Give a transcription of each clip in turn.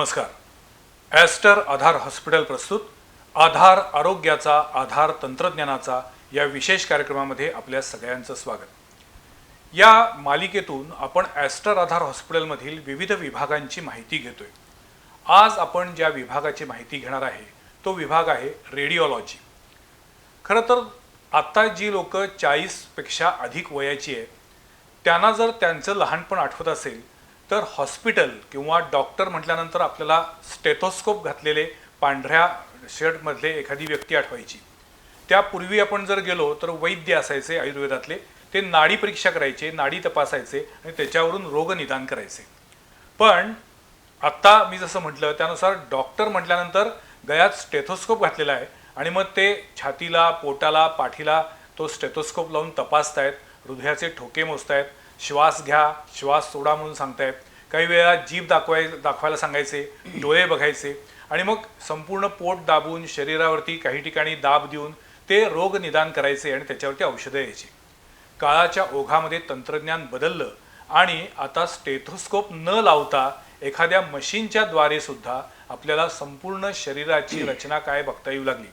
नमस्कार. ॲस्टर आधार हॉस्पिटल प्रस्तुत. आधार आरोग्याचा आधार तंत्रज्ञानाचा या विशेष कार्यक्रमामध्ये आपल्या सगळ्यांचं स्वागत. या मालिकेतून आपण ॲस्टर आधार हॉस्पिटलमधील विविध विभागांची माहिती घेतोय. आज आपण ज्या विभागाची माहिती घेणार आहे तो विभाग आहे रेडिओलॉजी. खरं तर आत्ता जी लोक चाळीसपेक्षा अधिक वयाची आहे त्यांना जर त्यांचं लहानपण आठवत असेल तर हॉस्पिटल किंवा डॉक्टर म्हटल्यानंतर आपल्याला स्टेथोस्कोप घातलेले पांढऱ्या शर्टमधले एखादी व्यक्ती आठवायची. त्यापूर्वी आपण जर गेलो तर वैद्य असायचे आयुर्वेदातले. ते नाडी परीक्षा करायचे नाडी तपासायचे आणि त्याच्यावरून रोगनिदान करायचे. पण आत्ता मी जसं म्हटलं त्यानुसार डॉक्टर म्हटल्यानंतर गळ्यात स्टेथोस्कोप घातलेला आहे आणि मग ते छातीला पोटाला पाठीला तो स्टेथोस्कोप लावून तपासतायत हृदयाचे ठोके मोजतायत. श्वास घ्या श्वास सोडा म्हणून सांगतायत. काही वेळा जीभ दाखवाय दाखवायला सांगायचे डोळे बघायचे आणि मग संपूर्ण पोट दाबून शरीरावरती काही ठिकाणी दाब देऊन ते रोग निदान करायचे आणि त्याच्यावरती औषधं यायची. काळाच्या ओघामध्ये तंत्रज्ञान बदललं आणि आता स्टेथोस्कोप न लावता एखाद्या मशीनच्या द्वारे सुद्धा आपल्याला संपूर्ण शरीराची रचना काय बघता येऊ लागली.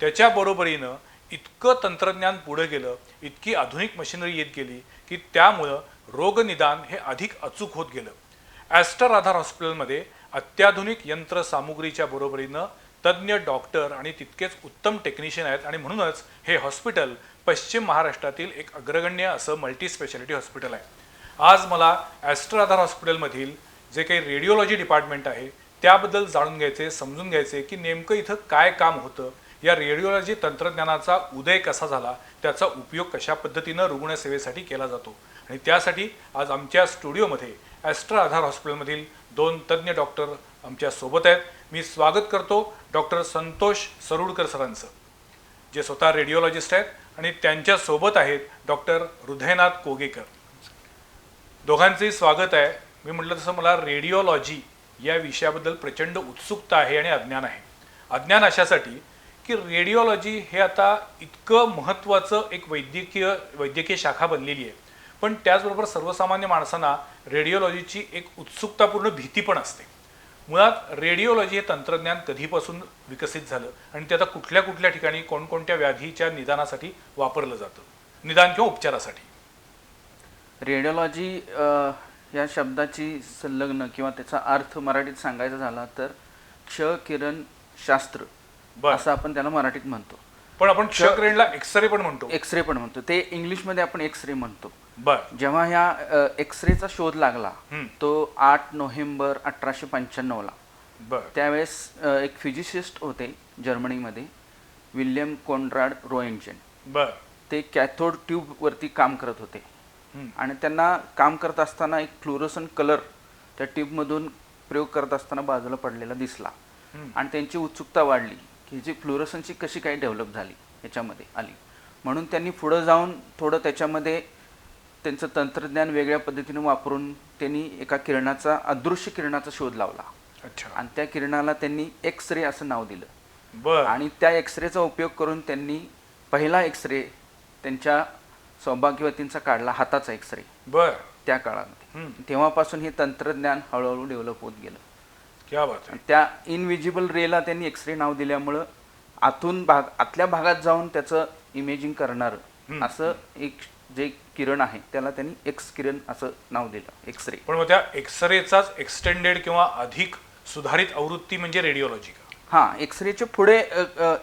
त्याच्या बरोबरीनं इतकं तंत्रज्ञान पुढे गेलं इतकी आधुनिक मशिनरी येत गेली की त्यामुळं रोगनिदान हे अधिक अचूक होत गेलं. ॲस्टर आधार हॉस्पिटलमध्ये अत्याधुनिक यंत्रसामुग्रीच्या बरोबरीनं तज्ज्ञ डॉक्टर आणि तितकेच उत्तम टेक्निशियन आहेत आणि म्हणूनच हे हॉस्पिटल पश्चिम महाराष्ट्रातील एक अग्रगण्य असं मल्टी स्पेशालिटी हॉस्पिटल आहे. आज मला ॲस्टर आधार हॉस्पिटलमधील जे काही रेडिओलॉजी डिपार्टमेंट आहे त्याबद्दल जाणून घ्यायचे समजून घ्यायचे की नेमकं इथं काय काम होतं या रेडिओलॉजी तंत्रज्ञानाचा उदय कसा झाला त्याचा उपयोग कशा पद्धतीनं रुग्णसेवेसाठी केला जातो? आणि त्यासाठी आज आमच्या स्टुडिओमध्ये ॲस्ट्रा आधार हॉस्पिटलमधील दोन तज्ज्ञ डॉक्टर आमच्यासोबत आहेत. मी स्वागत करतो डॉक्टर संतोष सरुडकर सरांचं जे स्वतः रेडिओलॉजिस्ट आहेत आणि त्यांच्यासोबत आहेत डॉक्टर हृदयनाथ कोगेकर. दोघांचंही स्वागत आहे. मी म्हटलं तसं मला रेडिओलॉजी या विषयाबद्दल प्रचंड उत्सुकता आहे आणि अज्ञान आहे. अज्ञान अशासाठी की रेडिओलॉजी हे आता इतकं महत्त्वाचं एक वैद्यकीय वैद्यकीय शाखा बनलेली आहे. पण त्याचबरोबर सर्वसामान्य माणसांना रेडिओलॉजीची एक उत्सुकतापूर्ण भीती पण असते. मुळात रेडिओलॉजी हे तंत्रज्ञान कधीपासून विकसित झालं आणि ते आता कुठल्या कुठल्या ठिकाणी कोणकोणत्या व्याधीच्या निदानासाठी वापरलं जातं? निदान किंवा उपचारासाठी. रेडिओलॉजी या शब्दाची संलग्न किंवा त्याचा अर्थ मराठीत सांगायचा झाला तर क्ष किरण शास्त्र. बरं. असं आपण त्याला मराठीत म्हणतो. पण आपण क्षक्रेनला एक्सरे पण म्हणतो. एक्सरे पण म्हणतो. ते इंग्लिशमध्ये आपण एक्सरे म्हणतो. बर. जेव्हा ह्या एक्सरेचा शोध लागला हम्म. तो आठ नोव्हेंबर अठराशे पंच्याण्णवला. बर. त्यावेळेस अ, एक फिजिसिस्ट होते जर्मनीमध्ये विल्यम कोनराड रोएंचन बर. ते कॅथोड ट्यूबवरती काम करत होते. हम्म. आणि त्यांना काम करत असताना एक फ्लोरोसन कलर त्या ट्यूबमधून प्रयोग करत असताना बाजूला पडलेला दिसला. आणि त्यांची उत्सुकता वाढली. की जी फ्लोरोसनची कशी काय डेव्हलप झाली याच्यामध्ये आली. म्हणून त्यांनी पुढं जाऊन थोडं त्याच्यामध्ये त्यांचं तंत्रज्ञान वेगळ्या पद्धतीने वापरून त्यांनी एका किरणाचा अदृश्य किरणाचा शोध लावला. अच्छा. आणि त्या किरणाला त्यांनी एक्स रे असं नाव दिलं. बर. आणि त्या एक्सरेचा उपयोग करून त्यांनी पहिला एक्सरे त्यांच्या सौभाग्यवतींचा काढला हाताचा एक्सरे बर. त्या काळामध्ये. तेव्हापासून हे तंत्रज्ञान हळूहळू डेव्हलप होत गेलं. क्या बात आहे त्या इनविजिबल रेला त्यांनी एक्सरे नाव दिल्यामुळं आतून भाग आतल्या भागात जाऊन त्याचं इमेजिंग करणार. असं एक जे किरण आहे त्याला त्यांनी एक्स किरण असं नाव दिलं एक्सरे पण मग त्या एक्सरेचाच एक्सटेंडेड किंवा अधिक सुधारित आवृत्ती म्हणजे रेडिओलॉजी का? हा एक्सरेचे पुढे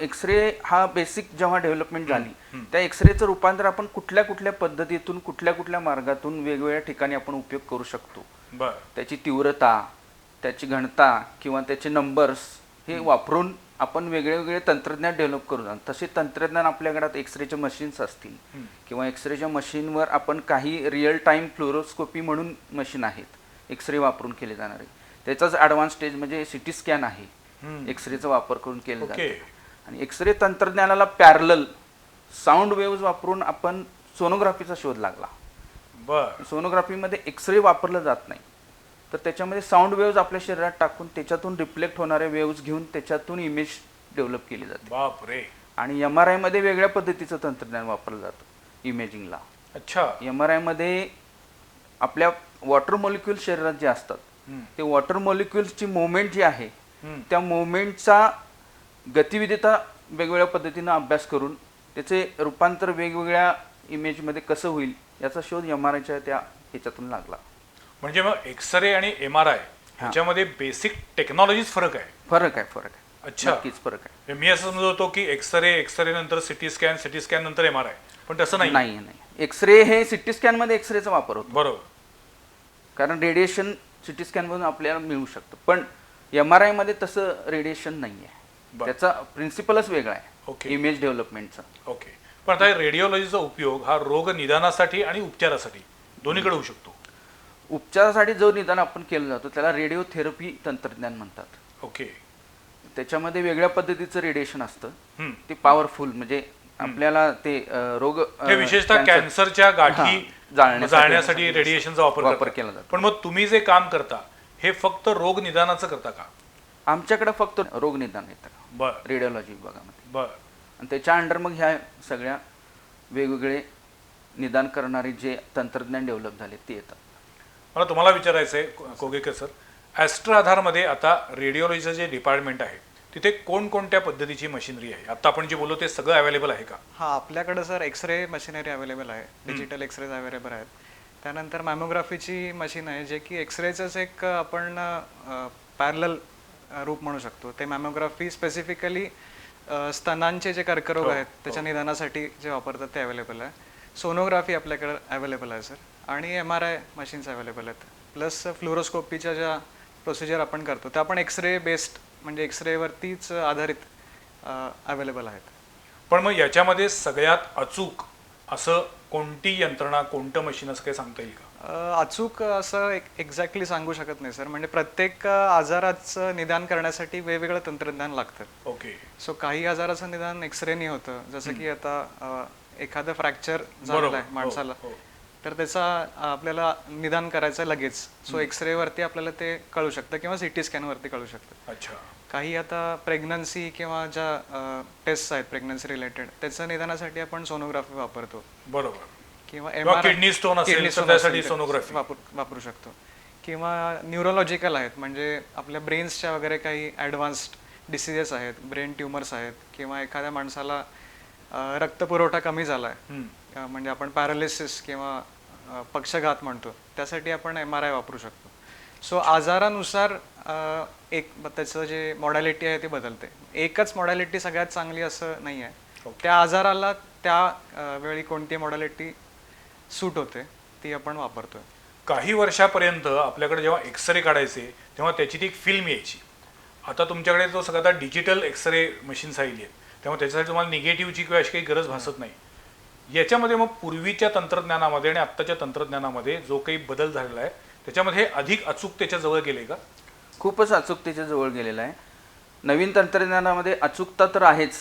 एक्सरे हा बेसिक जेव्हा डेव्हलपमेंट झाली त्या एक्सरेचं रूपांतर आपण कुठल्या कुठल्या पद्धतीतून कुठल्या कुठल्या मार्गातून वेगवेगळ्या ठिकाणी आपण उपयोग करू शकतो. त्याची तीव्रता त्याची घनता किंवा त्याचे नंबर्स हे वापरून आपण वेगळे वेगळे तंत्रज्ञान डेव्हलप करू आणि तसे तंत्रज्ञान आपल्या घरात एक्सरेचे मशीन्स असतील किंवा एक्सरेच्या मशीनवर आपण काही रिअल टाईम फ्लोरोस्कोपी म्हणून मशीन आहेत एक्सरे वापरून केले जाणारे. त्याचाच ॲडव्हान्स स्टेज म्हणजे सिटी स्कॅन आहे. एक्सरेचा वापर करून केलं ओके. जातं. आणि एक्सरे तंत्रज्ञानाला पॅरलल साऊंड वेव्ज वापरून आपण सोनोग्राफीचा शोध लागला. बर. सोनोग्राफीमध्ये एक्सरे वापरलं जात नाही. तर त्याच्यामध्ये साऊंड वेव्ज आपल्या शरीरात टाकून त्याच्यातून रिफ्लेक्ट होणारे वेव्ज घेऊन त्याच्यातून इमेज डेव्हलप केली जाते. बाप रे आणि एम आर आयमध्ये वेगळ्या पद्धतीचं तंत्रज्ञान वापरलं जातं इमेजिंगला अच्छा. एम आर आयमध्ये आपल्या वॉटर मॉलिक्यूल शरीरात जे असतात. ते वॉटर मॉलिक्युल्सची मुवमेंट जी आहे. त्या मुवमेंटचा गतिविधता वेगवेगळ्या पद्धतीनं अभ्यास करून त्याचे रूपांतर वेगवेगळ्या इमेजमध्ये कसं होईल याचा शोध एम आर आयच्या त्या ह्याच्यातून लागला. म्हणजे मग एक्सरे आणि एम आर आय ह्याच्यामध्ये बेसिक टेक्नॉलॉजीच फरक आहे. फरक आहे फरक आहे. अच्छा. नक्कीच फरक आहे. मी असं समजत होतो की एक्सरे एक्सरे नंतर C T scan C T scan नंतर एम आर आय पण तसं नाही. नाही नाही. एक्सरे हे सिटी स्कॅनमध्ये एक्सरेचा वापर होतो. बरोबर. कारण रेडिएशन सिटी स्कॅनमधून आपल्याला मिळू शकतं. पण एम आर आयमध्ये तसं रेडिएशन नाही आहे. त्याचा प्रिन्सिपलच वेगळा ओके. आहे इमेज डेव्हलपमेंटचा ओके. पण आता रेडिओलॉजीचा उपयोग हा रोग निदानासाठी आणि उपचारासाठी दोन्हीकडे होऊ शकतो. उपचारासाठी जो निदान आपण केलं जातो त्याला रेडिओथेरपी तंत्रज्ञान म्हणतात. ओके. त्याच्यामध्ये वेगळ्या पद्धतीचं रेडिएशन असतं. ते पॉवरफुल म्हणजे आपल्याला ते रोग विशेषतः कॅन्सरच्या गाठी जाळण्यासाठी- रेडिएशनचा वापर वापर. केला जातो. पण मग तुम्ही जे काम करता हे फक्त रोग निदानाचं करता का? आमच्याकडे फक्त रोग निदान येतं. बर. रेडिओलॉजी विभागामध्ये. बर. आणि त्याच्या अंडर मग ह्या सगळ्या वेगवेगळे निदान करणारे जे तंत्रज्ञान डेव्हलप झाले ते येतात. मला तुम्हाला विचारायचं आहे कोगेकर सर ॲस्ट्रा आधारमध्ये आता रेडिओलॉजीचं जे डिपार्टमेंट आहे तिथे कोणकोणत्या पद्धतीची मशिनरी आहे? आता आपण जे बोललो ते सगळं अवेलेबल आहे का? हा आपल्याकडं सर एक्सरे मशिनरी अवेलेबल आहे. डिजिटल एक्सरेज अवेलेबल आहेत. त्यानंतर मॅमोग्राफीची मशीन आहे जे की एक्सरेचंच एक आपण पॅरल रूप म्हणू शकतो. ते मॅमोग्राफी स्पेसिफिकली स्तनांचे जे कर्करोग आहेत त्याच्या निदानासाठी जे वापरतात ते अवेलेबल आहे. सोनोग्राफी आपल्याकडे अवेलेबल आहे सर आणि M R I machines available आहेत. प्लस फ्लोरोस्कोपीच्या ज्या प्रोसिजर आपण करतो त्या आपण एक्सरे बेस्ड म्हणजे एक्सरेवरतीच आधारित अवेलेबल आहेत. पण मग याच्यामध्ये सगळ्यात अचूक असं कोणती यंत्रणा कोणतं मशीन असं काही सांगता येईल का? अचूक असं एक एक्झॅक्टली सांगू शकत नाही सर म्हणजे प्रत्येक आजाराचं निदान करण्यासाठी वेगवेगळं तंत्रज्ञान लागतं. ओके. सो काही आजाराचं निदान एक्सरेनी होतं. जसं की आता एखादं फ्रॅक्चर झालेलं बरोबर. आहे हो, माणसाला हो. तर त्याचा आपल्याला निदान करायचं आहे लगेच सो एक्सरेवरती आपल्याला ते कळू शकतं किंवा सिटी स्कॅनवरती कळू शकतं. अच्छा. काही आता प्रेग्नन्सी किंवा ज्या टेस्ट आहेत प्रेग्नन्सी रिलेटेड त्याचं निदानासाठी आपण सोनोग्राफी वापरतो. बरोबर. किंवा त्यासाठी असेल, sonography. वापरू शकतो. किंवा न्यूरोलॉजिकल आहेत म्हणजे आपल्या ब्रेन्सच्या वगैरे काही ॲडव्हान्स्ड डिसिजेस आहेत ब्रेन ट्युमर्स आहेत किंवा एखाद्या माणसाला रक्तपुरवठा कमी झाला आहे म्हणजे आपण पॅरालिसिस किंवा पक्षघात म्हणतो त्यासाठी आपण एम आर आय वापरू शकतो. सो आजारानुसार एक त्याचं जे मॉडॅलिटी आहे ते बदलते. एकच मॉडॅलिटी सगळ्यात चांगली असं नाही आहे. त्या आजाराला त्या वेळी कोणती मॉडॅलिटी सूट होते ती आपण वापरतोय. काही वर्षापर्यंत आपल्याकडे जेव्हा एक्सरे काढायचे तेव्हा त्याची ती एक फिल्म यायची. आता तुमच्याकडे तो सगळा डिजिटल एक्सरे मशीन्स आलेली आहेत त्यामुळे त्याच्यासाठी तुम्हाला निगेटिव्हची किंवा अशी काही गरज भासत नाही. याच्यामध्ये मग पूर्वीच्या तंत्रज्ञानामध्ये आणि आत्ताच्या तंत्रज्ञानामध्ये जो काही बदल झालेला आहे त्याच्यामध्ये अधिक अचूकतेच्या जवळ गेले का? खूपच अचूकतेच्या जवळ गेलेला आहे. नवीन तंत्रज्ञानामध्ये अचूकता तर आहेच.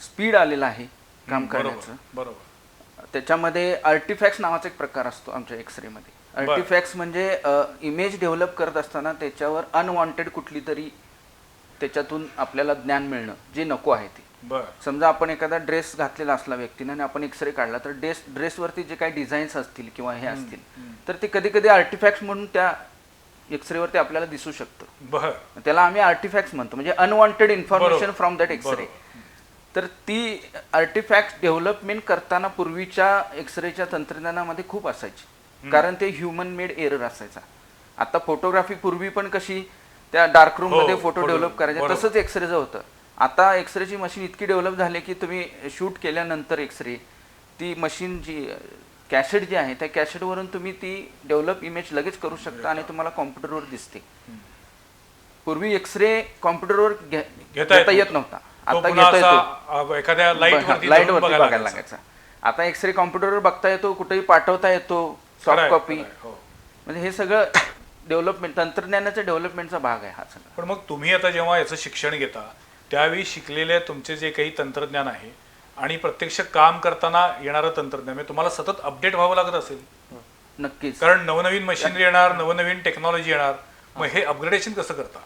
स्पीड आलेला आहे काम करण्याचं. बरोबर. त्याच्यामध्ये आर्टिफॅक्ट्स नावाचा एक प्रकार असतो आमच्या एक्सरेमध्ये. आर्टिफॅक्ट्स म्हणजे इमेज डेव्हलप करत असताना त्याच्यावर अनवॉन्टेड कुठली तरी त्याच्यातून आपल्याला ज्ञान मिळणं जे नको आहे ते. समजा आपण एखादा ड्रेस घातलेला असला व्यक्तीने आणि आपण एक्सरे काढला तर ड्रेस ड्रेसवरती जे काही डिझाईन्स असतील किंवा हे असतील तर ते कधी कधी आर्टिफॅक्ट्स म्हणून त्या एक्सरेवरती आपल्याला दिसू शकतं. त्याला आम्ही आर्टिफॅक्ट्स म्हणतो म्हणजे unwanted information. From that x-ray. तर ती आर्टिफॅक्ट डेव्हलपमेंट करताना पूर्वीच्या एक्सरेच्या तंत्रज्ञानामध्ये खूप असायची. कारण ते ह्युमन मेड एरर असायचा. आता फोटोग्राफी पूर्वी पण कशी त्या डार्क रूम हो, मध्ये फोटो डेव्हलप करायचे. तसंच एक्सरेचं होतं. आता एक्सरेची मशीन इतकी डेव्हलप झाली की तुम्ही शूट केल्यानंतर एक्सरे ती मशीन जी कॅसेट जी आहे त्या कॅसेटवरून तुम्ही ती डेव्हलप इमेज लगेच करू शकता आणि तुम्हाला कॉम्प्युटरवर दिसते. पूर्वी एक्सरे कॉम्प्युटरवर घेता येत नव्हता. आता घेता येतो. एखाद्या लाइट वरती वरती बघायला लागायचं. आता एक्सरे कॉम्प्युटरवर बघता येतो कुठेही पाठवता येतो सॉफ्ट कॉपी हो. म्हणजे हे सगळं डेव्हलपमेंट तंत्रज्ञानाच्या डेव्हलपमेंटचा भाग आहे हा सगळा. पण मग तुम्ही आता जेव्हा याचं शिक्षण घेता त्यावेळी शिकलेले तुमचे जे काही तंत्रज्ञान आहे आणि प्रत्यक्ष काम करताना येणारं तंत्रज्ञान म्हणजे तुम्हाला सतत अपडेट व्हावं लागत असेल. नक्कीच. कारण नवनवीन मशिनरी येणार नवनवीन टेक्नॉलॉजी येणार मग हे. अपग्रेडेशन कसं करता?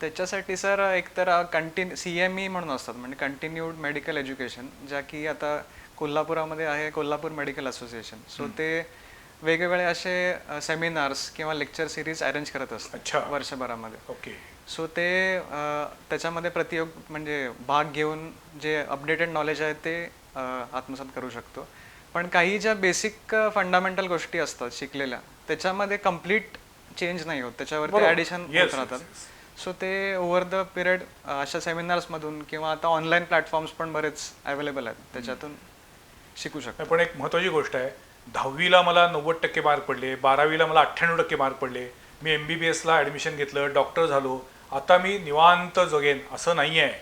त्याच्यासाठी सर एकतर कंटिन्यू सी एम ई म्हणून असतात म्हणजे कंटिन्यूड मेडिकल एज्युकेशन ज्या की आता कोल्हापुरामध्ये आहे कोल्हापूर मेडिकल असोसिएशन सो ते वेगवेगळे असे सेमिनार्स किंवा लेक्चर सिरीज अरेंज करत अच्छा. असतात वर्षभरामध्ये. ओके. सो ते अ, त्याच्यामध्ये प्रतियोग म्हणजे भाग घेऊन जे अपडेटेड नॉलेज आहे ते अ, आत्मसात करू शकतो. पण काही ज्या बेसिक फंडामेंटल गोष्टी असतात शिकलेल्या त्याच्यामध्ये कंप्लीट चेंज नाही होत. त्याच्यावरती बरोबर. ॲडिशन Yes, होत yes, राहतात सो ते ओव्हर द पिरियड अशा सेमिनार्समधून किंवा आता ऑनलाईन प्लॅटफॉर्म्स पण बरेच अवेलेबल आहेत. त्याच्यातून शिकू शकतो. पण एक महत्वाची गोष्ट आहे दहावीला मला नव्वद टक्के मार्क पडले बारावीला मला अठ्ठ्याण्णव टक्के मार्क पडले. मी एम बी बी एसला ॲडमिशन घेतलं डॉक्टर झालो. आता मी निवांत जगेन असं नाही आहे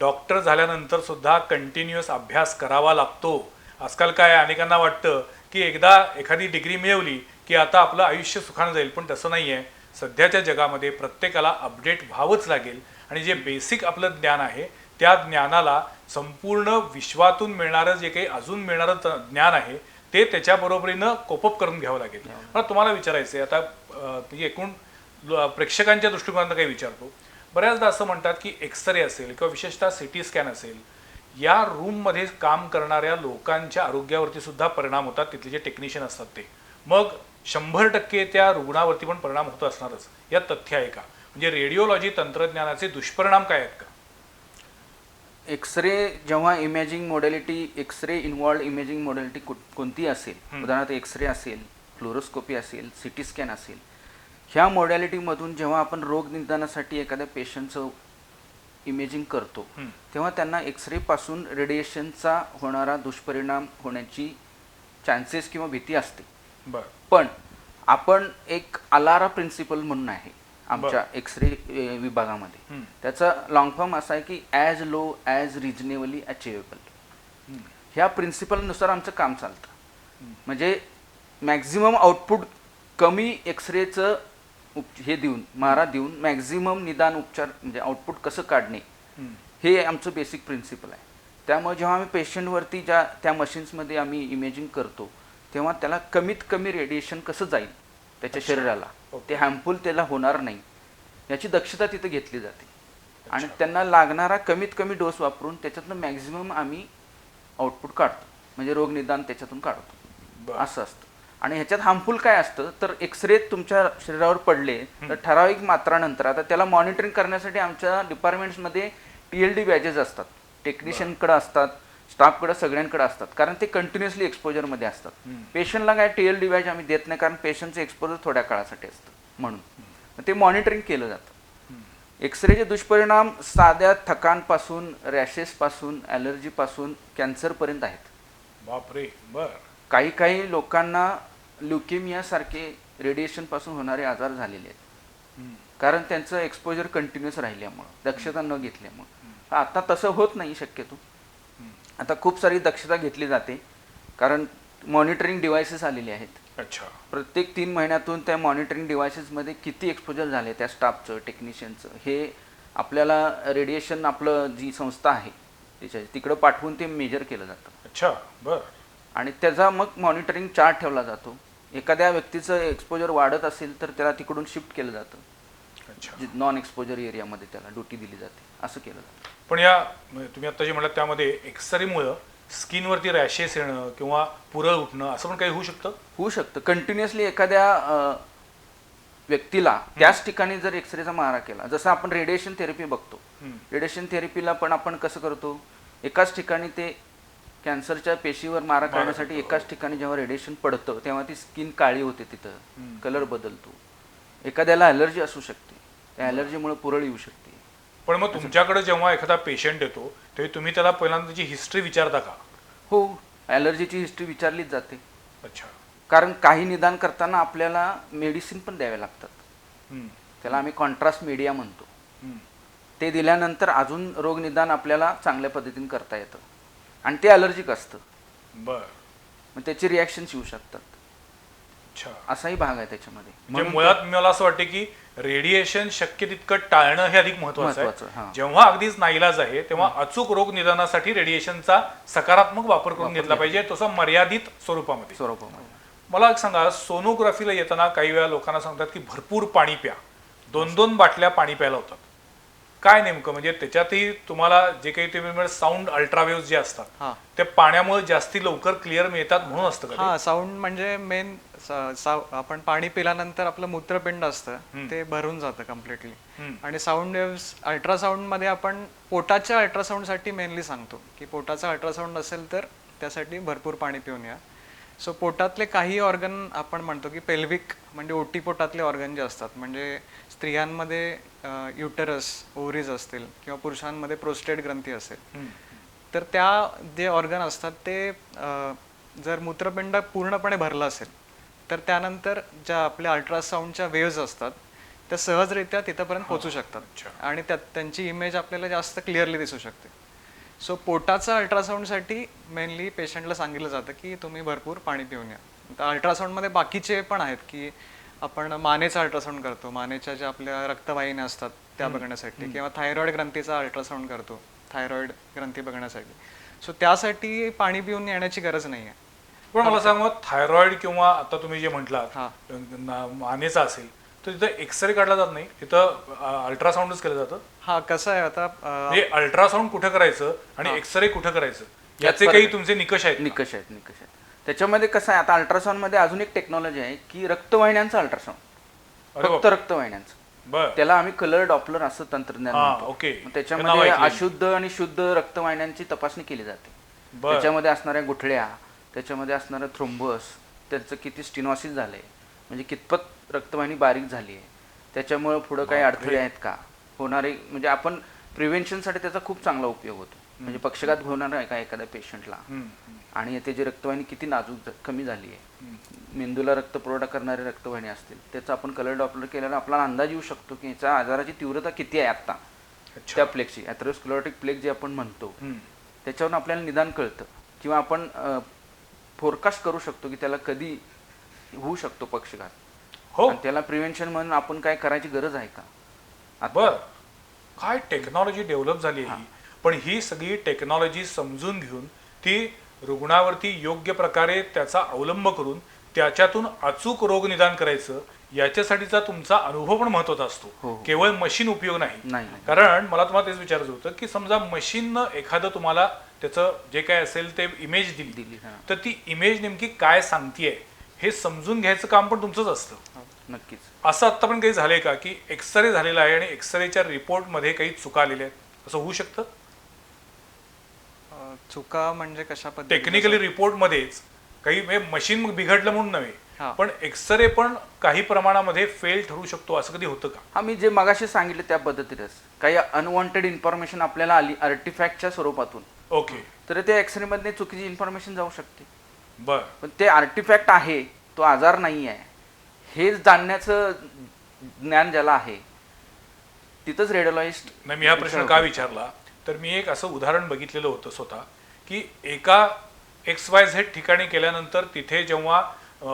डॉक्टर झाल्यानंतर सुद्धा कंटिन्युअस अभ्यास करावा लागतो. आजकाल काय आहे, अनेकांना वाटतं की एकदा एखादी डिग्री मिळवली की आता आपलं आयुष्य सुखानं जाईल पण तसं नाही आहे सध्याच्या जगामध्ये प्रत्येकाला अपडेट व्हावंच लागेल आणि जे बेसिक आपलं ज्ञान आहे त्या ज्ञानाला संपूर्ण विश्वातून मिळणारं जे काही अजून मिळणारं त- ज्ञान आहे ते त्याच्या बरोबरीनं कोपअप करून घ्यावं लागेल. मला तुम्हाला विचारायचं आहे आता एकूण प्रेक्षकांच्या दृष्टिकोनातून काही विचारतो. बऱ्याचदा असं म्हणतात की एक्सरे असेल किंवा विशेषतः सिटी स्कॅन असेल या रूममध्ये काम करणाऱ्या लोकांच्या आरोग्यावरती सुद्धा परिणाम होतात. तिथले जे टेक्निशियन असतात ते. मग शंभर टक्के त्या रुग्णावरती पण परिणाम होत असणारच. या तथ्य आहे का? म्हणजे रेडिओलॉजी तंत्रज्ञानाचे दुष्परिणाम काय आहेत का? एक्सरे जेव्हा imaging modality x-ray involved imaging modality कोणती असेल? उदाहरणार्थ एक्सरे असेल फ्लोरोस्कोपी असेल सी टी स्कॅन असेल. ह्या मॉडॅलिटीमधून जेव्हा आपण रोग निदानासाठी एखाद्या पेशंटचं इमेजिंग करतो. तेव्हा त्यांना एक्सरेपासून रेडिएशनचा होणारा दुष्परिणाम होण्याची चान्सेस किंवा भीती असते. बरं. पण आपण एक अलारा प्रिन्सिपल म्हणून आहे. आमच्या एक्सरे विभागामध्ये. हं. त्याचा लॉंग फॉर्म असा आहे की as low as reasonably achievable ह्या प्रिन्सिपलनुसार आमचं काम चालतं. म्हणजे मॅक्झिमम आउटपुट कमी एक्सरेचं उप हे देऊन मारा देऊन मॅक्झिमम निदान उपचार म्हणजे आउटपुट कसं काढणे हं. हे आमचं बेसिक प्रिन्सिपल आहे. त्यामुळे जेव्हा आम्ही पेशंटवरती ज्या त्या मशीन्समध्ये आम्ही इमेजिंग करतो तेव्हा त्याला कमीत कमी रेडिएशन कसं जाईल त्याच्या शरीराला? ते हार्मफुल त्याला होणार नाही. याची दक्षता तिथे घेतली जाते. आणि त्यांना लागणारा कमीत कमी डोस वापरून त्याच्यातनं मॅक्झिमम आम्ही आउटपुट काढतो. म्हणजे रोग निदान त्याच्यातून काढतो. असं असतं. आणि ह्याच्यात हार्मफुल काय असतं? तर एक्सरे तुमच्या शरीरावर पडले तर ठराविक मात्रानंतर आता त्याला मॉनिटरिंग करण्यासाठी आमच्या डिपार्टमेंट्समध्ये टी एल डी बॅजेस असतात. टेक्निशियनकडे असतात. स्टाफकडे सगळ्यांकडे असतात. कारण ते कंटिन्युअसली एक्सपोजरमध्ये असतात. पेशंटला काय टी एल डी बॅज आम्ही देत नाही कारण पेशंटचं एक्सपोजर थोड्या काळासाठी असतं म्हणून. ते मॉनिटरिंग केलं जातं. एक्सरेचे दुष्परिणाम साध्या थकांपासून रॅशेसपासून ॲलर्जीपासून कॅन्सरपर्यंत आहेत. बापरे बर. काही काही लोकांना ल्युकेमियासारखे रेडिएशनपासून होणारे आजार झालेले आहेत. कारण त्यांचं एक्सपोजर कंटिन्युअस राहिल्यामुळं दक्षता न घेतल्यामुळं. आता तसं होत नाही शक्यतो. आता खूप सारी दक्षता घेतली जाते कारण मॉनिटरिंग डिव्हायसेस आलेले आहेत. अच्छा. प्रत्येक तीन महिन्यातून त्या मॉनिटरिंग डिव्हायसेसमध्ये किती एक्सपोजर झाले त्या स्टाफचं टेक्निशियनचं हे आपल्याला रेडिएशन आपलं जी संस्था आहे त्याच्या तिकडं पाठवून ते मेजर केलं जातं. अच्छा बर. आणि त्याचा मग मॉनिटरिंग चार्ट ठेवला जातो. एखाद्या व्यक्तीचं एक्सपोजर वाढत असेल तर त्याला तिकडून शिफ्ट केलं जातं. अच्छा. नॉन एक्सपोजर एरियामध्ये त्याला ड्युटी दिली जाते. असं केलं जातं. पण या तुम्ही आता जे म्हणाल त्यामध्ये एक्सरेमुळं स्किनवरती रॅशेस येणं किंवा पुरळ उठणं असं पण काही होऊ शकतं? होऊ शकतं. कंटिन्युअसली एखाद्या व्यक्तीला त्याच ठिकाणी जर एक्सरेचा मारा केला जसं आपण रेडिएशन थेरपी बघतो. रेडिएशन थेरपीला पण आपण कसं करतो? एकाच ठिकाणी ते कॅन्सरच्या पेशीवर मारा करण्यासाठी एकाच ठिकाणी जेव्हा रेडिएशन पडतं तेव्हा ती स्किन काळी होते तिथं. कलर बदलतो. एखाद्याला ॲलर्जी असू शकते. त्या ॲलर्जीमुळे पुरळ येऊ शकते. पण मग तुमच्याकडे जेव्हा एखादा पेशंट येतो तेव्हा तुम्ही त्याला पहिल्यांदा त्याची हिस्ट्री विचारता का? हो ॲलर्जीची हिस्ट्री विचारलीच जाते. अच्छा. कारण काही निदान करताना आपल्याला मेडिसिन पण द्यावे लागतात. त्याला आम्ही कॉन्ट्रास्ट मीडिया म्हणतो. ते दिल्यानंतर अजून रोग निदान आपल्याला चांगल्या पद्धतीने करता येतं. आणि ते ॲलर्जिक असतं. बर. मग त्याची रिॲक्शन्स येऊ शकतात. असाही भाग आहे त्याच्यामध्ये. म्हणजे मुळात मला असं वाटतं की रेडिएशन शक्य तितकं टाळणं हे अधिक महत्वाचं आहे. जेव्हा अगदीच नाईलाज आहे तेव्हा अचूक रोग निदानासाठी रेडिएशनचा सकारात्मक वापर करून घेतला पाहिजे तसं मर्यादित स्वरूपामध्ये. स्वरूपामध्ये. मला एक सांगा सोनोग्राफीला येताना काही वेळा लोकांना सांगतात की भरपूर पाणी प्या. दोन दोन बाटल्या पाणी प्यायला होतात. काय नेमकं? म्हणजे त्याच्यातही तुम्हाला जे काही तुम्ही साऊंड अल्ट्रावेव्ह जे असतात ते पाण्यामुळे जास्ती लवकर क्लिअर मिळतात म्हणून असतं? हा साऊंड म्हणजे मेन आपण पाणी पिल्यानंतर आपलं मूत्रपिंड असतं ते भरून जातं कम्प्लिटली. आणि साऊंड वेव्स अल्ट्रासाऊंडमध्ये आपण पोटाच्या अल्ट्रासाऊंडसाठी मेनली सांगतो की पोटाचा अल्ट्रासाऊंड असेल तर त्यासाठी भरपूर पाणी पिऊन या सो पोटातले काही ऑर्गन आपण म्हणतो की पेल्विक म्हणजे ओटी पोटातले ऑर्गन जे असतात म्हणजे स्त्रियांमध्ये युटरस ओव्हरीज असतील किंवा पुरुषांमध्ये प्रोस्टेट ग्रंथी असेल. तर त्या जे ऑर्गन असतात ते अं, जर मूत्रपिंड पूर्णपणे भरलं असेल तर त्यानंतर ज्या आपल्या अल्ट्रासाऊंडच्या वेव्ज असतात त्या सहजरित्या तिथंपर्यंत पोहोचू शकतात. आणि त्यात त्यांची इमेज आपल्याला जास्त क्लिअरली दिसू शकते. सो पोटाचा अल्ट्रासाऊंडसाठी मेनली पेशंटला सांगितलं जातं की तुम्ही भरपूर पाणी पिऊन या. तर अल्ट्रासाऊंडमध्ये बाकीचे पण आहेत की आपण मानेचा अल्ट्रासाऊंड करतो मानेच्या ज्या आपल्या रक्तवाहिन्या असतात त्या बघण्यासाठी किंवा थायरॉइड ग्रंथीचा अल्ट्रासाऊंड करतो थायरॉइड ग्रंथी बघण्यासाठी. सो त्यासाठी पाणी पिऊन येण्याची गरज नाही आहे पण मला सांग मग थायरॉइड किंवा आता तुम्ही जे म्हटलात हा. न- मानेचा असेल तर तिथं एक्सरे काढला जात नाही तिथं अल्ट्रासाऊंडच केलं जातं हा कसं आहे आता अं, म्हणजे अल्ट्रासाऊंड कुठं करायचं आणि एक्सरे कुठं करायचं याचे काही. तुमचे निकष आहेत? निकष आहेत निकष आहेत त्याच्यामध्ये कसं आहे आता अल्ट्रासाऊंडमध्ये अजून एक टेक्नॉलॉजी आहे की रक्तवाहिन्यांचं अल्ट्रासाऊंड फक्त रक्तवाहिन्यांचं त्याला आम्ही कलर डॉपलर असं तंत्रज्ञान हा. ओके. त्याच्यामध्ये. अशुद्ध आणि शुद्ध रक्तवाहिन्यांची तपासणी केली जाते त्याच्यामध्ये असणाऱ्या गुठळ्या त्याच्यामध्ये असणारं थ्रोम्बस त्याचं किती स्टिनॉसिस झालंय. म्हणजे कितपत रक्तवाहिनी बारीक झाली आहे त्याच्यामुळे पुढं काही अडथळे आहेत का? होणारे म्हणजे आपण प्रिव्हेन्शनसाठी त्याचा खूप चांगला उपयोग होतो. म्हणजे पक्षघात होणार आहे का एखाद्या पेशंटला? आणि त्याची रक्तवाहिनी किती नाजूक कमी झाली आहे मेंदूला रक्तपुरवठा करणारे रक्तवाहिनी असतील त्याचा आपण कलर डॉपलर केल्यानं आपल्याला अंदाज येऊ शकतो की याच्या आजाराची तीव्रता किती आहे आता अच्छा. त्या प्लेगची ॲथरोस्क्लोरोटिक प्लेग जे आपण म्हणतो त्याच्यावरून आपल्याला निदान कळतं. किंवा आपण फोरकास्ट करू शकतो की त्याला कधी होऊ शकतो पक्षघात हो. आणि त्याला प्रिव्हेन्शन म्हणून आपण काय करायची गरज आहे का? आता- बर. काय टेक्नॉलॉजी डेव्हलप झाली आहे ही? पण ही सगळी टेक्नॉलॉजी समजून घेऊन ती रुग्णावरती योग्य प्रकारे त्याचा अवलंब करून त्याच्यातून अचूक रोग निदान करायचं याच्यासाठीचा तुमचा अनुभव पण महत्त्वाचा हो, असतो. हो. केवळ मशीन उपयोग नाही. नाही नाही. कारण मला तुम्हाला तेच विचारायचं होतं की समजा मशीननं एखादं तुम्हाला त्याचं जे काय असेल ते इमेज दिली. दिली हा. तर ती इमेज नेमकी काय सांगतीये हे समजून घ्यायचं काम पण तुमचंच असतं. नक्कीच. असं आत्ता पण काही झालंय का की एक्सरे झालेला आहे आणि एक्सरेच्या रिपोर्टमध्ये काही चुका आलेल्या आहेत? असं होऊ शकतं? चुका म्हणजे कशा टेक्निकली रिपोर्टमध्येच काही मशीन बिघडलं म्हणून हा. नव्हे पण एक्सरे पण काही प्रमाणामध्ये फेल ठरू शकतो असं कधी होतं का? हा मी जे मगाशी सांगितलं त्या पद्धतीनेच. काही अनवॉन्टेड इन्फॉर्मेशन आपल्याला आली आर्टिफॅक्टच्या स्वरूपातून. ओके. तर त्या एक्सरेमध्ये चुकीची इन्फॉर्मेशन जाऊ शकते. बर. पण ते आर्टिफॅक्ट आहे तो आजार नाही आहे. हे जाणण्याचं ज्ञान ज्याला आहे तिथंच रेडिओलॉजिस्ट नाही मी हा प्रश्न का विचारला? तर मी एक असं उदाहरण बघितलेलं होतं स्वतः की एका एक्स वाय झेड ठिकाणी केल्यानंतर तिथे जेव्हा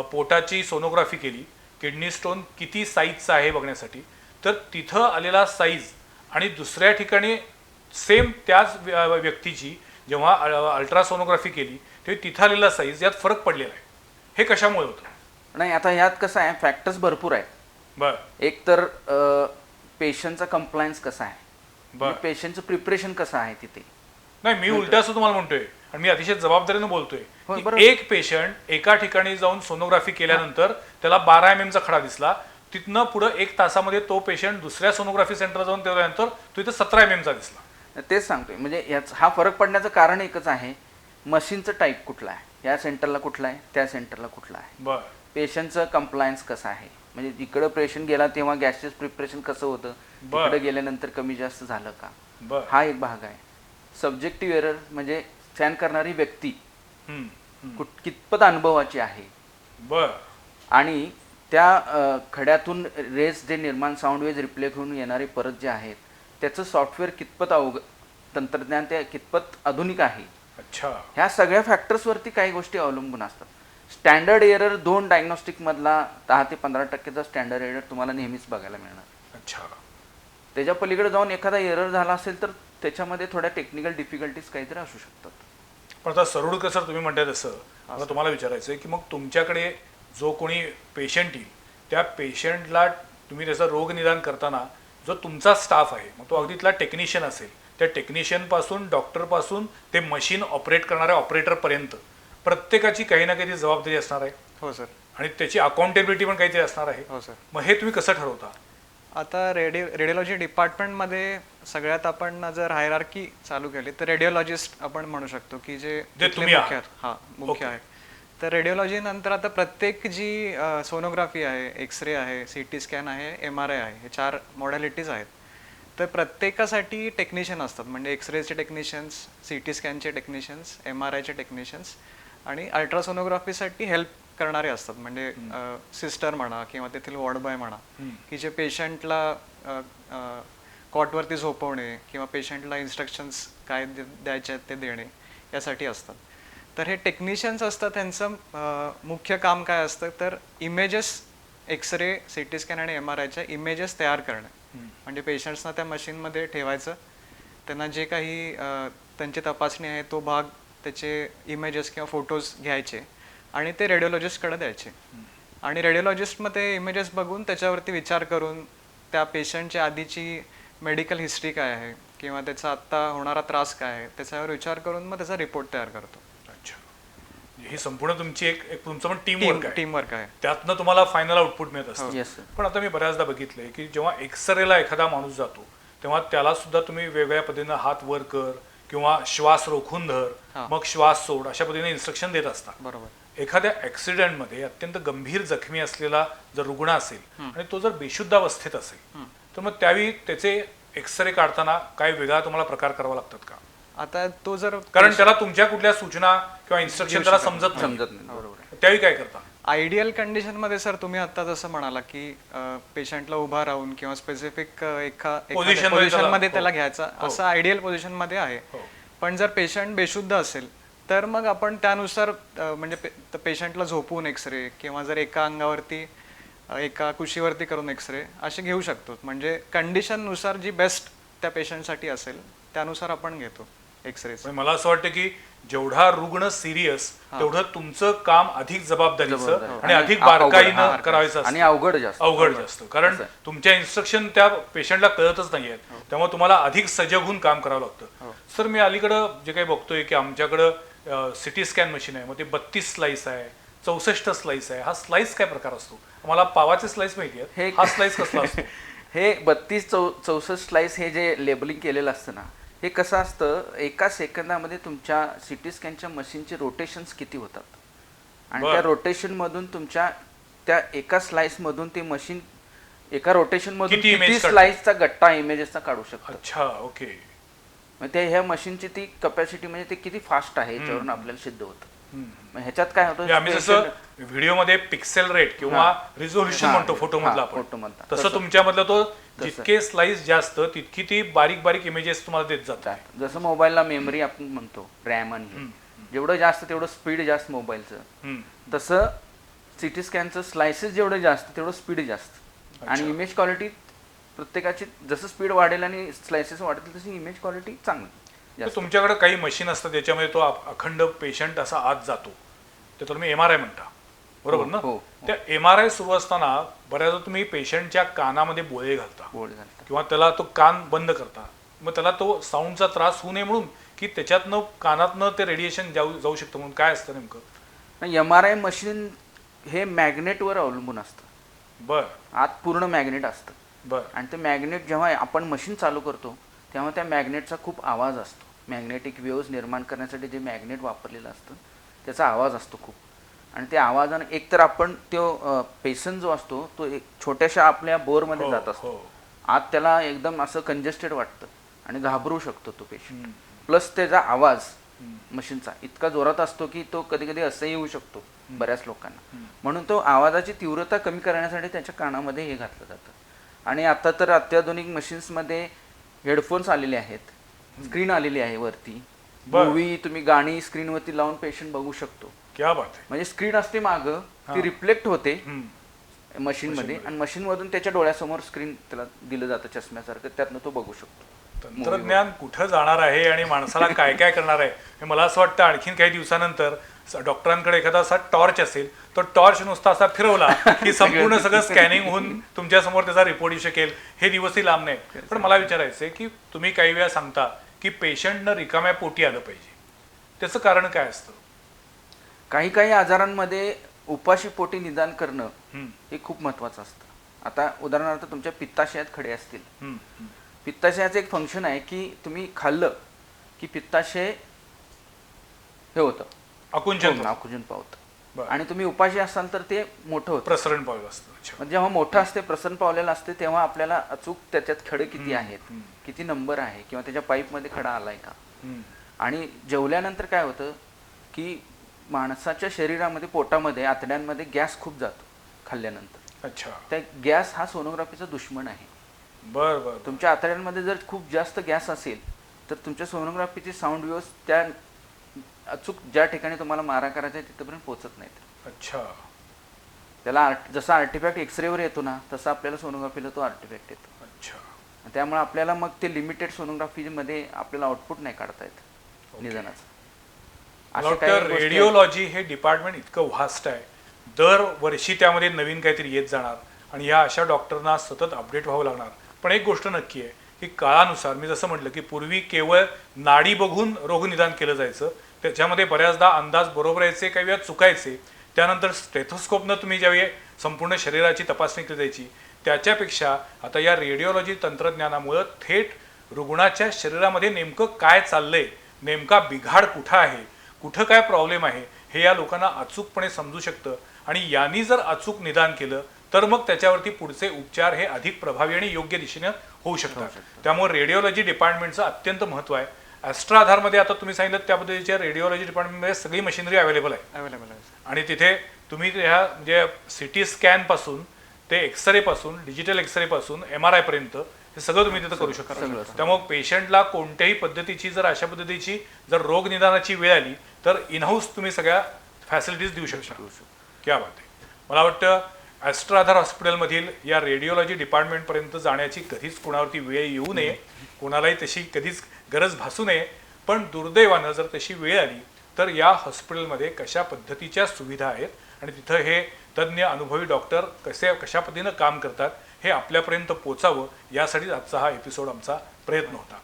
पोटाची सोनोग्राफी केली किडनी स्टोन किती साईजचा आहे बघण्यासाठी तर तिथं आलेला साईज आणि दुसऱ्या ठिकाणी सेम त्याच व्य- व्यक्तीची जेव्हा अल्ट्रासोनोग्राफी केली तेव्हा तिथं आलेला साईज यात फरक पडलेला आहे. हे कशामुळे होतं? नाही आता ह्यात कसं आहे फॅक्टर्स भरपूर आहेत. बर. एक तर पेशंटचा कम्प्लायन्स कसा आहे? बर. पेशंटचं प्रिपरेशन कसं आहे तिथे? नाही मी उलट असं तुम्हाला म्हणतोय आणि मी अतिशय जबाबदारीने बोलतोय बरोबर. एक पेशंट एका ठिकाणी जाऊन सोनोग्राफी केल्यानंतर त्याला बारा एम चा खडा दिसला तिथनं पुढे एक तासामध्ये तो पेशंट दुसऱ्या सोनोग्राफी सेंटरला जाऊन त्यानंतर तो इथं सतरा एम चा दिसला. तेच सांगतोय. म्हणजे याच हा फरक पडण्याचं कारण एकच आहे मशीनचं टाईप कुठलं आहे? या सेंटरला कुठलं आहे? त्या सेंटरला कुठलं आहे? पेशंटचं कम्प्लायन्स कसं आहे? म्हणजे इकडं पेशंट गेला तेव्हा गॅसचं प्रिपरेशन कसं होतं. तिकडे गेल्यानंतर कमी जास्त झालं का? हा एक भाग आहे. सब्जेक्टिव्ह एरर म्हणजे स्कॅन करणारी व्यक्ती कितपत अनुभवाची आहे? बर. आणि त्या खड्यातून रेस जे निर्माण साऊंड वेज रिप्लेक होऊन येणारे परत जे आहेत त्याचं सॉफ्टवेअर कितपत अवघ तंत्रज्ञान ते कितपत आधुनिक आहे? अच्छा. ह्या सगळ्या फॅक्टर्सवरती काही गोष्टी अवलंबून असतात. स्टँडर्ड एरर दोन डायग्नॉस्टिकमधला दहा ते पंधरा टक्केचा स्टँडर्ड एरर तुम्हाला नेहमीच बघायला मिळणार. अच्छा. त्याच्या पलीकडे जाऊन एखादा एरर झाला असेल तर त्याच्यामध्ये थोड्या टेक्निकल डिफिकल्टीज काहीतरी असू शकतात. पण आता सरुडकर सर तुम्ही म्हणताय तसं मला तुम्हाला विचारायचं आहे की मग तुमच्याकडे जो कोणी पेशंट येईल त्या पेशंटला तुम्ही त्याचं रोग निदान करताना जो तुमचा स्टाफ आहे मग तो अगदी तिथला टेक्निशियन असेल त्या टेक्निशियनपासून डॉक्टरपासून ते मशीन ऑपरेट करणाऱ्या ऑपरेटर पर्यंत प्रत्येकाची काही ना काही जबाबदारी असणार आहे. हो सर आणि त्याची अकाउंटेबिलिटी पण काहीतरी असणार आहे. हो सर मग हे तुम्ही कसं ठरवता? आता रेडिओ रेडिओलॉजी डिपार्टमेंटमध्ये सगळ्यात आपण जर हायरार्की चालू केली तर रेडिओलॉजिस्ट आपण म्हणू शकतो की जे तुम्ही आहात. हा मुख्य. आहे. तर रेडिओलॉजी नंतर आता प्रत्येक जी सोनोग्राफी आहे एक्सरे आहे सी टी स्कॅन आहे एम आर आय आहे हे चार मॉडॅलिटीज आहेत. तर प्रत्येकासाठी टेक्निशियन असतात. म्हणजे एक्सरेचे टेक्निशियन्स सी टी स्कॅनचे टेक्निशियन्स एम आर आयचे टेक्निशियन्स आणि अल्ट्रासोनोग्राफीसाठी हेल्प करणारे असतात. म्हणजे सिस्टर म्हणा किंवा तेथील वॉर्ड बॉय म्हणा की जे पेशंटला कॉटवरती झोपवणे किंवा पेशंटला इन्स्ट्रक्शन्स काय द्यायचे आहेत ते देणे यासाठी असतात. तर हे टेक्निशियन्स असतात त्यांचं मुख्य काम काय असतं? तर images x-ray C T scan आणि एम आर आयच्या इमेजेस तयार करणे. म्हणजे पेशंट्सना त्या मशीनमध्ये ठेवायचं. त्यांना जे काही त्यांची तपासणी आहे तो भाग त्याचे इमेजेस किंवा फोटोज घ्यायचे आणि ते रेडिओलॉजिस्टकडे द्यायचे. आणि रेडिओलॉजिस्ट मग ते इमेजेस बघून त्याच्यावरती विचार करून त्या पेशंटची आधीची मेडिकल हिस्ट्री काय आहे? किंवा त्याचा आत्ता होणारा त्रास काय आहे? त्याच्यावर विचार करून मग त्याचा रिपोर्ट तयार करतो. ही संपूर्ण तुमची एक एक तुमचं पण टीम वर्क आहे. टीम वर्क आहे. त्यातनं तुम्हाला फायनल आउटपुट मिळत असतं. पण आता मी बऱ्याचदा बघितलंय की जेव्हा एक्सरेला एखादा माणूस जातो तेव्हा त्याला सुद्धा तुम्ही वेगवेगळ्या पद्धतीनं हात वर कर किंवा श्वास रोखून धर हा. मग श्वास सोड अशा पद्धतीने इन्स्ट्रक्शन देत असतात. बरोबर. एखाद्या ऍक्सिडेंटमध्ये अत्यंत गंभीर जखमी असलेला जर रुग्ण असेल आणि तो जर बेशुद्ध अवस्थेत असेल तर मग त्यावेळी त्याचे एक्सरे काढताना काय वेगळा तुम्हाला प्रकार करावा लागतात का? आता तो जर कारण त्याला तुमच्या कुठल्या सूचना किंवा इन्स्ट्रक्शन त्याला समजत समजत नाही. बरोबर. त्यावेळी काय करता? आयडियल कंडिशनमध्ये सर तुम्ही आता जसं म्हणाला की पेशंटला उभा राहून किंवा स्पेसिफिक एका Position मध्ये पोझिशन त्याला- मध्ये हो. त्याला घ्यायचा असं आयडियल पोझिशनमध्ये आहे. हो. पण जर पेशंट बेशुद्ध असेल तर मग आपण त्यानुसार म्हणजे पेशंटला झोपवून एक्सरे किंवा जर एका अंगावरती एका कुशीवरती करून एक्सरे असे घेऊ शकतो. म्हणजे कंडिशननुसार जी बेस्ट त्या पेशंटसाठी असेल त्यानुसार आपण घेतो. एक्सरे म्हणजे मला असं वाटतं की जेवढा रुग्ण सिरियस तेवढं तुमचं काम अधिक जबाबदारीचं आणि अधिक बारकाईनं हा. करायचं असतं. आणि अवघड जास्त. अवघड जास्त. कारण तुमच्या इन्स्ट्रक्शन त्या पेशंटला कळतच नाही आहेत हो. त्यामुळे तुम्हाला अधिक सजग होऊन काम करावं लागतं. सर मी अलीकडं जे काही बघतोय की आमच्याकडं सिटी स्कॅन मशीन आहे. मग ते बत्तीस स्लाइस आहे चौसष्ट स्लाइस आहे. हा स्लाइस काय प्रकार असतो? मला पावाचे स्लाइस माहिती आहे हे- हा स्लाइस कसला असतो? हे बत्तीस चौ चौसष्ट स्लाइस हे जे लेबलिंग केलेलं असतं ना हे कसं असतं एका सेकंदामध्ये तुमच्या सिटी स्कॅनच्या मशीनचे रोटेशन्स किती होतात? आणि. त्या रोटेशनमधून तुमच्या त्या एका स्लाइसमधून ते मशीन एका रोटेशनमधून किती image किती काढतं? स्लाइसचा गट्टा इमेजेसचा काढू शकतो. अच्छा ओके मग ते ह्या मशीनची ती कपॅसिटी म्हणजे ते किती फास्ट आहे याच्यावरून आपल्याला सिद्ध होतं. मग ह्याच्यात काय होतं आम्ही जसं व्हिडिओमध्ये पिक्सेल रेट किंवा रिझोल्युशन. म्हणतो फोटो मधला हा, आपण photo मधला. तसं. तुमच्यामधलं तो जितके स्लाइस जास्त तितकी ती बारीक बारीक इमेजेस तुम्हाला देत जातात जात. जसं मोबाईलला मेमरी आपण म्हणतो रॅम आणि. जेवढं जास्त तेवढं स्पीड जास्त मोबाईलचं. तसं सिटी स्कॅनचं स्लायसेस जेवढं जास्त तेवढं स्पीड जास्त आणि इमेज क्वालिटी प्रत्येकाची जसं स्पीड वाढेल आणि स्लायसेस वाढतील तशी इमेज क्वालिटी चांगली तर तुमच्याकडे काही मशीन असतात ज्याच्यामध्ये तो अखंड पेशंट असा आत जातो. ते तुम्ही एम आर आय म्हणता. बरोबर हो, ना हो, त्या एम आर आय सुरू असताना बऱ्याचदा तुम्ही पेशंटच्या कानामध्ये बोळे घालता. किंवा त्याला तो कान बंद करता. मग त्याला तो साऊंडचा त्रास होऊ नये म्हणून की त्याच्यातनं कानातनं ते रेडिएशन जाऊ जाऊ शकतं म्हणून काय असतं नेमकं? एम आर आय मशीन हे मॅग्नेटवर अवलंबून असतं. बर. आत पूर्ण मॅग्नेट असतं. बर. आणि ते मॅग्नेट जेव्हा आपण मशीन चालू करतो तेव्हा त्या मॅग्नेटचा खूप आवाज असतो. मॅग्नेटिक वेव्ज निर्माण करण्यासाठी जे मॅग्नेट वापरलेलं असतं त्याचा आवाज असतो खूप. आणि त्या आवाजानं एकतर आपण तो पेशंट जो असतो तो एक छोट्याशा आपल्या बोरमध्ये हो, जात असतो. हो. आत त्याला एकदम असं कंजेस्टेड वाटतं आणि घाबरू शकतो तो पेशंट प्लस त्याचा आवाज मशीनचा इतका जोरात असतो की तो कधी कधी असंही येऊ शकतो बऱ्याच लोकांना. म्हणून तो आवाजाची तीव्रता कमी करण्यासाठी त्याच्या कानामध्ये हे घातलं जातं. आणि आता तर अत्याधुनिक मशीन्समध्ये हेडफोन्स आलेले आहेत. स्क्रीन आलेली आहे वरती. बरं. मूवी तुम्ही गाणी स्क्रीनवरती लावून पेशंट बघू शकतो. क्या बात आहे. म्हणजे स्क्रीन असते मागं ती रिफ्लेक्ट होते. हम्म. मशीनमध्ये आणि मशीनमधून त्याच्या डोळ्यासमोर स्क्रीन त्याला दिलं जातं चष्म्यासारखं. त्यातनं तो बघू शकतो. तंत्रज्ञान कुठं जाणार आहे आणि माणसाला काय काय करणार आहे हे मला असं वाटतं आणखीन काही दिवसानंतर डॉक्टरांकडे एखादा असा टॉर्च असेल तो टॉर्च नुसता असा फिरवला की संपूर्ण सगळं स्कॅनिंग होऊन तुमच्यासमोर त्याचा रिपोर्ट येऊ शकेल हे दिवसही लांब नाही. पण मला विचारायचं आहे की तुम्ही काही वेळा सांगता की पेशंटनं रिकाम्या पोटी आलं पाहिजे. त्याचं कारण काय असतं? काही काही आजारांमध्ये उपाशी पोटी निदान करणं हे खूप महत्त्वाचं असतं. आता उदाहरणार्थ तुमच्या पित्ताशयात खडे असतील. पित्ताशयाचं एक फंक्शन आहे की तुम्ही खाल्लं की पित्ताशय हे होतं. आकुंचन नाकुजून पावतं. बरं. आणि तुम्ही उपाशी असाल तर ते मोठं होतं. प्रसरण पावलं असतं अच्छा. म्हणजे जेव्हा मोठं असते प्रसन्न पावलेलं असते तेव्हा आपल्याला अचूक त्याच्यात खडे किती आहेत किती नंबर आहे किंवा त्याच्या पाईपमध्ये खडा आलाय का? हम्म, आणि जेवल्यानंतर काय होतं की माणसाच्या शरीरामध्ये पोटामध्ये आतड्यांमध्ये गॅस खूप जातो खाल्ल्यानंतर. अच्छा. त्या गॅस हा सोनोग्राफीचा दुश्मन आहे. बर बर तुमच्या आतड्यांमध्ये जर खूप जास्त गॅस असेल तर तुमच्या सोनोग्राफीची साऊंड वेव्स त्या अचूक ज्या ठिकाणी तुम्हाला मारा करायचा आहे तिथपर्यंत पोहोचत नाहीत. अच्छा. त्याला आर्ट जसा आर्टिफॅक्ट एक्सरेवर येतो ना तसा आपल्याला सोनोग्राफीला तो आर्टिफॅक्ट येतो. अच्छा. त्यामुळे आपल्याला मग ते लिमिटेड सोनोग्राफीमध्ये आपल्याला आउटपुट नाही काढता येत निदानाचं. रेडिओलॉजी हे डिपार्टमेंट इतकं व्हास्ट आहे. दर वर्षी त्यामध्ये नवीन काहीतरी येत जाणार आणि या अशा डॉक्टरना सतत अपडेट व्हावं लागणार. पण एक गोष्ट नक्की आहे की काळानुसार मी जसं म्हटलं की पूर्वी केवळ नाडी बघून रोगनिदान केलं जायचं त्याच्यामध्ये बऱ्याचदा अंदाज बरोबर यायचे काही वेळा चुकायचे त्यानंतर स्टेथोस्कोपनं तुम्ही ज्यावेळी संपूर्ण शरीराची तपासणी केली जायची त्याच्यापेक्षा आता या रेडिओलॉजी तंत्रज्ञानामुळं थेट रुग्णाच्या शरीरामध्ये नेमकं काय चाललंय नेमका बिघाड कुठं आहे कुठं काय प्रॉब्लेम आहे हे या लोकांना अचूकपणे समजू शकतं. आणि यांनी जर अचूक निदान केलं तर मग त्याच्यावरती पुढचे उपचार हे अधिक प्रभावी आणि योग्य दिशेनं होऊ शकतात. त्यामुळे रेडिओलॉजी डिपार्टमेंटचं अत्यंत महत्त्व आहे. ॲस्ट्रा आधारमध्ये आता तुम्ही सांगितलं त्या पद्धतीच्या रेडिओलॉजी डिपार्टमेंटमध्ये सगळी मशिनरी अवेलेबल आहे. अवेलेबल आहे आणि तिथे तुम्ही ह्या म्हणजे सी टी स्कॅनपासून ते एक्सरे पासून डिजिटल एक्सरे पासून एम आर आय पर्यंत हे सगळं तुम्ही तिथं करू शकता. त्यामुळे पेशंटला कोणत्याही पद्धतीची जर अशा पद्धतीची जर रोग निदानाची वेळ आली तर इनहाऊस तुम्ही सगळ्या फॅसिलिटीज देऊ शकता. क्या बात आहे. मला वाटतं ॲस्ट्राधार हॉस्पिटलमधील या रेडिओलॉजी डिपार्टमेंटपर्यंत जाण्याची कधीच कुणावरती वेळ येऊ नये. कोणालाही तशी कधीच गरज भासू नये. पण दुर्दैवानं जर तशी वेळ आली तर या हॉस्पिटलमध्ये कशा पद्धतीच्या सुविधा आहेत आणि तिथं हे तज्ज्ञ अनुभवी डॉक्टर कसे कशा पद्धतीनं काम करतात हे आपल्यापर्यंत पोचावं यासाठीच आजचा हा एपिसोड आमचा प्रयत्न होता.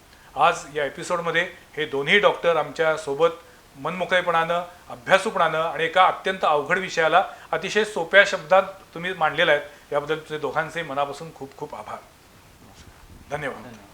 आज या एपिसोडमध्ये हे दोन्ही डॉक्टर आमच्यासोबत मनमोकळेपणानं अभ्यासूपणानं आणि एका अत्यंत अवघड विषयाला अतिशय सोप्या शब्दात तुम्ही मांडलेला आहेत. याबद्दल तुझे दोघांचे मनापासून खूप खूप आभार. धन्यवाद.